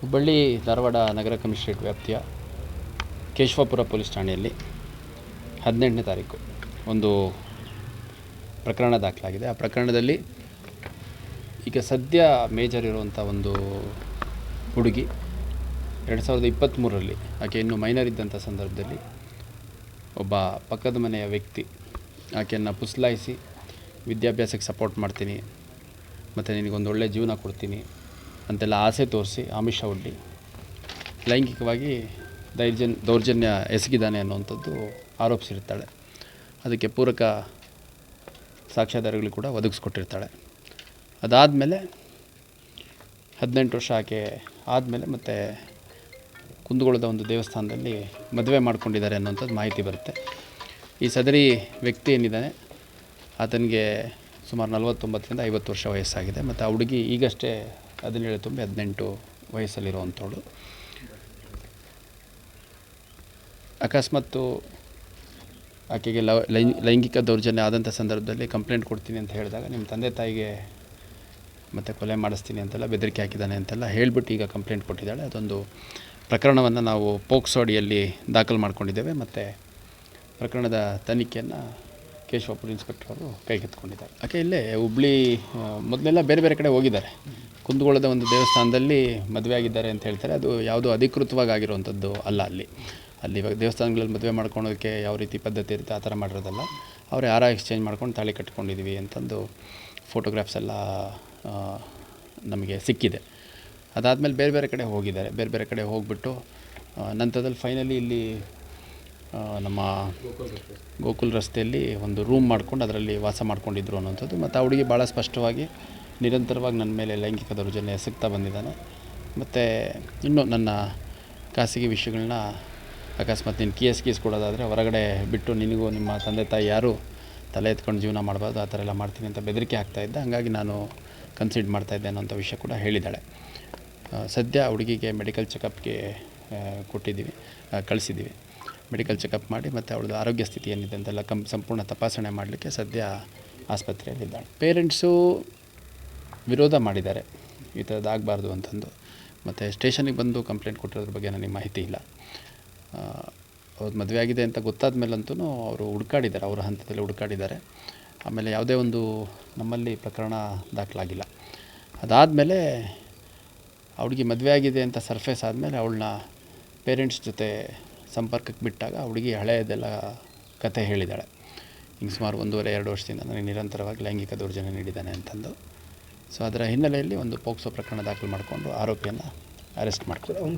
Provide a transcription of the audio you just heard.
ಹುಬ್ಬಳ್ಳಿ ಧಾರವಾಡ ನಗರ commissionerate ವ್ಯಾಪ್ತಿಯ Keshavapura police ಠಾಣೆಯಲ್ಲಿ ಹದಿನೆಂಟನೇ ತಾರೀಕು ಒಂದು ಪ್ರಕರಣ ದಾಖಲಾಗಿದೆ. ಆ ಪ್ರಕರಣದಲ್ಲಿ ಈಗ ಸದ್ಯ ಮೇಜರ್ ಇರುವಂಥ ಒಂದು ಹುಡುಗಿ ಎರಡು ಸಾವಿರದ ಇಪ್ಪತ್ತ್ಮೂರರಲ್ಲಿ ಆಕೆ ಇನ್ನೂ ಮೈನರ್ ಇದ್ದಂಥ ಸಂದರ್ಭದಲ್ಲಿ ಒಬ್ಬ ಪಕ್ಕದ ಮನೆಯ ವ್ಯಕ್ತಿ ಆಕೆಯನ್ನು ಪುಸ್ಲಾಯಿಸಿ, ವಿದ್ಯಾಭ್ಯಾಸಕ್ಕೆ ಸಪೋರ್ಟ್ ಮಾಡ್ತೀನಿ, ಮತ್ತು ನಿನಗೊಂದು ಒಳ್ಳೆಯ ಜೀವನ ಕೊಡ್ತೀನಿ ಅಂತೆಲ್ಲ ಆಸೆ ತೋರಿಸಿ ಆಮಿಷ ಒಡ್ಡಿ. ಲೈಂಗಿಕವಾಗಿ ದೈರ್ಜನ್, ದೌರ್ಜನ್ಯ ಎಸಗಿದ್ದಾನೆ ಅನ್ನುವಂಥದ್ದು ಆರೋಪಿಸಿರ್ತಾಳೆ. ಅದಕ್ಕೆ ಪೂರಕ ಸಾಕ್ಷ್ಯಾಧಾರಗಳು ಕೂಡ ಒದಗಿಸ್ಕೊಟ್ಟಿರ್ತಾಳೆ. ಅದಾದಮೇಲೆ ಹದಿನೆಂಟು ವರ್ಷ ಆಕೆ ಆದಮೇಲೆ ಮತ್ತು ಕುಂದಗೋಳದ ಒಂದು ದೇವಸ್ಥಾನದಲ್ಲಿ ಮದುವೆ ಮಾಡ್ಕೊಂಡಿದ್ದಾರೆ ಅನ್ನೋಂಥದ್ದು ಮಾಹಿತಿ ಬರುತ್ತೆ. ಈ ಸದರಿ ವ್ಯಕ್ತಿ ಏನಿದ್ದಾನೆ? ಆತನಿಗೆ ಸುಮಾರು ನಲವತ್ತೊಂಬತ್ತರಿಂದ ಐವತ್ತು ವರ್ಷ ವಯಸ್ಸಾಗಿದೆ. ಮತ್ತು ಆ ಹುಡುಗಿ ಈಗಷ್ಟೇ ಹದಿನೇಳು ತುಂಬ ಹದಿನೆಂಟು ವಯಸ್ಸಲ್ಲಿರುವಂಥವಳು. ಅಕಸ್ಮಾತ್ತು ಆಕೆಗೆ ಲವ್ ಲೈಂಗ್- ಲೈಂಗಿಕ ದೌರ್ಜನ್ಯ ಆದಂಥ ಸಂದರ್ಭದಲ್ಲಿ ಕಂಪ್ಲೇಂಟ್ ಕೊಡ್ತೀನಿ ಅಂತ ಹೇಳಿದಾಗ ನಿಮ್ಮ ತಂದೆ ತಾಯಿಗೆ ಮತ್ತು ಕೊಲೆ ಮಾಡಿಸ್ತೀನಿ ಅಂತೆಲ್ಲ, ಬೆದರಿಕೆ ಹಾಕಿದ್ದಾನೆ ಅಂತೆಲ್ಲ ಹೇಳಿಬಿಟ್ಟು ಈಗ ಕಂಪ್ಲೇಂಟ್ ಕೊಟ್ಟಿದ್ದಾಳೆ. ಅದೊಂದು ಪ್ರಕರಣವನ್ನು ನಾವು ಪೋಕ್ಸೋ ಅಡಿಯಲ್ಲಿ ದಾಖಲು ಮಾಡ್ಕೊಂಡಿದ್ದೇವೆ. ಮತ್ತು ಪ್ರಕರಣದ ತನಿಖೆಯನ್ನು ಕೇಶವಾಪುರ ಇನ್ಸ್ಪೆಕ್ಟರ್ ಅವರು ಕೈಗೆತ್ತಿಕೊಂಡಿದ್ದಾರೆ ಯಾಕೆ ಇಲ್ಲೇ ಹುಬ್ಳಿ ಮೊದಲೆಲ್ಲ ಬೇರೆ ಬೇರೆ ಕಡೆ ಹೋಗಿದ್ದಾರೆ. ಕುಂದಗೋಳದ ಒಂದು ದೇವಸ್ಥಾನದಲ್ಲಿ ಮದುವೆ ಆಗಿದ್ದಾರೆ ಅಂತ ಹೇಳ್ತಾರೆ. ಅದು ಯಾವುದೋ ಅಧಿಕೃತವಾಗಿ ಆಗಿರುವಂಥದ್ದು ಅಲ್ಲ ಅಲ್ಲಿ. ಅಲ್ಲಿ ಇವಾಗ ದೇವಸ್ಥಾನಗಳಲ್ಲಿ ಮದುವೆ ಮಾಡ್ಕೊಳೋದಕ್ಕೆ ಯಾವ ರೀತಿ ಪದ್ಧತಿ ಇರುತ್ತೆ, ಆ ಥರ ಮಾಡಿರೋದಲ್ಲ. ಅವ್ರು ಯಾರ ಎಕ್ಸ್ಚೇಂಜ್ ಮಾಡ್ಕೊಂಡು ತಾಳಿ ಕಟ್ಕೊಂಡಿದ್ದೀವಿ ಅಂತಂದು ಫೋಟೋಗ್ರಾಫ್ಸ್ ಎಲ್ಲ ನಮಗೆ ಸಿಕ್ಕಿದೆ. ಅದಾದಮೇಲೆ ಬೇರೆ ಬೇರೆ ಕಡೆ ಹೋಗಿದ್ದಾರೆ. ಬೇರೆ ಬೇರೆ ಕಡೆ ಹೋಗ್ಬಿಟ್ಟು ನಂತರದಲ್ಲಿ ಫೈನಲಿ ಇಲ್ಲಿ ನಮ್ಮ ಗೋಕುಲ್ ರಸ್ತೆಯಲ್ಲಿ ಒಂದು ರೂಮ್ ಮಾಡ್ಕೊಂಡು ಅದರಲ್ಲಿ ವಾಸ ಮಾಡ್ಕೊಂಡಿದ್ರು ಅನ್ನೋಂಥದ್ದು ಮತ್ತು ಆ ಹುಡುಗಿ ಭಾಳ ಸ್ಪಷ್ಟವಾಗಿ, ನಿರಂತರವಾಗಿ ನನ್ನ ಮೇಲೆ ಲೈಂಗಿಕ ದೌರ್ಜನ್ಯ ಎಸಗ್ತಾ ಬಂದಿದ್ದಾನೆ. ಮತ್ತು ಇನ್ನೂ ನನ್ನ ಖಾಸಗಿ ವಿಷಯಗಳನ್ನ ಅಕಸ್ಮಾತ್ ನೀನು ಕೇಸ್ ಗೀಸ್ ಕೊಡೋದಾದರೆ ಹೊರಗಡೆ ಬಿಟ್ಟು ನಿನಗೂ ನಿಮ್ಮ ತಂದೆ ತಾಯಿ ಯಾರು ತಲೆ ಎತ್ಕೊಂಡು ಜೀವನ ಮಾಡಬಾರ್ದು, ಆ ಥರ ಎಲ್ಲ ಮಾಡ್ತೀನಿ ಅಂತ ಬೆದರಿಕೆ ಇದ್ದೆ. ಹಾಗಾಗಿ ನಾನು ಕನ್ಸಿಡ್ ಮಾಡ್ತಾಯಿದ್ದೆ ಅನ್ನೋಂಥ ವಿಷಯ ಕೂಡ ಹೇಳಿದ್ದಾಳೆ. ಸದ್ಯ ಹುಡುಗಿಗೆ ಮೆಡಿಕಲ್ ಚೆಕಪ್ಗೆ ಕೊಟ್ಟಿದ್ದೀವಿ ಕಳಿಸಿದ್ದೀವಿ. ಮೆಡಿಕಲ್ ಚೆಕಪ್ ಮಾಡಿ ಮತ್ತು ಅವಳ ಆರೋಗ್ಯ ಸ್ಥಿತಿ ಏನಿದೆ ಅಂತೆಲ್ಲ ಕಂ, ಸಂಪೂರ್ಣ ತಪಾಸಣೆ ಮಾಡಲಿಕ್ಕೆ ಸದ್ಯ ಆಸ್ಪತ್ರೆಯಲ್ಲಿದ್ದಾಳೆ. ಪೇರೆಂಟ್ಸು ವಿರೋಧ ಮಾಡಿದ್ದಾರೆ. ಈ ಥರದ್ದು ಆಗಬಾರ್ದು ಅಂತಂದು. ಮತ್ತು ಸ್ಟೇಷನಿಗೆ ಬಂದು ಕಂಪ್ಲೇಂಟ್ ಕೊಟ್ಟಿರೋದ್ರ ಬಗ್ಗೆ ನನಗೆ ಮಾಹಿತಿ ಇಲ್ಲ. ಅವ್ರದ್ದು ಮದುವೆ ಆಗಿದೆ ಅಂತ ಗೊತ್ತಾದ ಮೇಲಂತೂ ಅವರು ಹುಡುಕಾಡಿದ್ದಾರೆ. ಅವರ ಹಂತದಲ್ಲಿ ಹುಡುಕಾಡಿದ್ದಾರೆ. ಆಮೇಲೆ ಯಾವುದೇ ಒಂದು ನಮ್ಮಲ್ಲಿ ಪ್ರಕರಣ ದಾಖಲಾಗಿಲ್ಲ. ಅದಾದಮೇಲೆ ಅವಳಿಗೆ ಮದುವೆ ಆಗಿದೆ ಅಂತ ಸರ್ಫೇಸ್ ಆದಮೇಲೆ ಅವಳನ್ನ ಪೇರೆಂಟ್ಸ್ ಜೊತೆ ಸಂಪರ್ಕಕ್ಕೆ ಬಿಟ್ಟಾಗ ಹುಡುಗಿ ಹಳೆಯದೆಲ್ಲ ಕತೆ ಹೇಳಿದ್ದಾಳೆ ಹಿಂಗೆ ಸುಮಾರು ಒಂದೂವರೆ, ಎರಡು ವರ್ಷದಿಂದ ನನಗೆ ನಿರಂತರವಾಗಿ ಲೈಂಗಿಕ ದೌರ್ಜನ್ಯ ನೀಡಿದ್ದಾನೆ ಅಂತಂದು. ಸೊ ಅದರ ಹಿನ್ನೆಲೆಯಲ್ಲಿ ಒಂದು ಪೋಕ್ಸೋ ಪ್ರಕರಣ ದಾಖಲು ಮಾಡಿಕೊಂಡು ಆರೋಪಿಯನ್ನು ಅರೆಸ್ಟ್ ಮಾಡ್ತಾರೆ ಅವ್ನ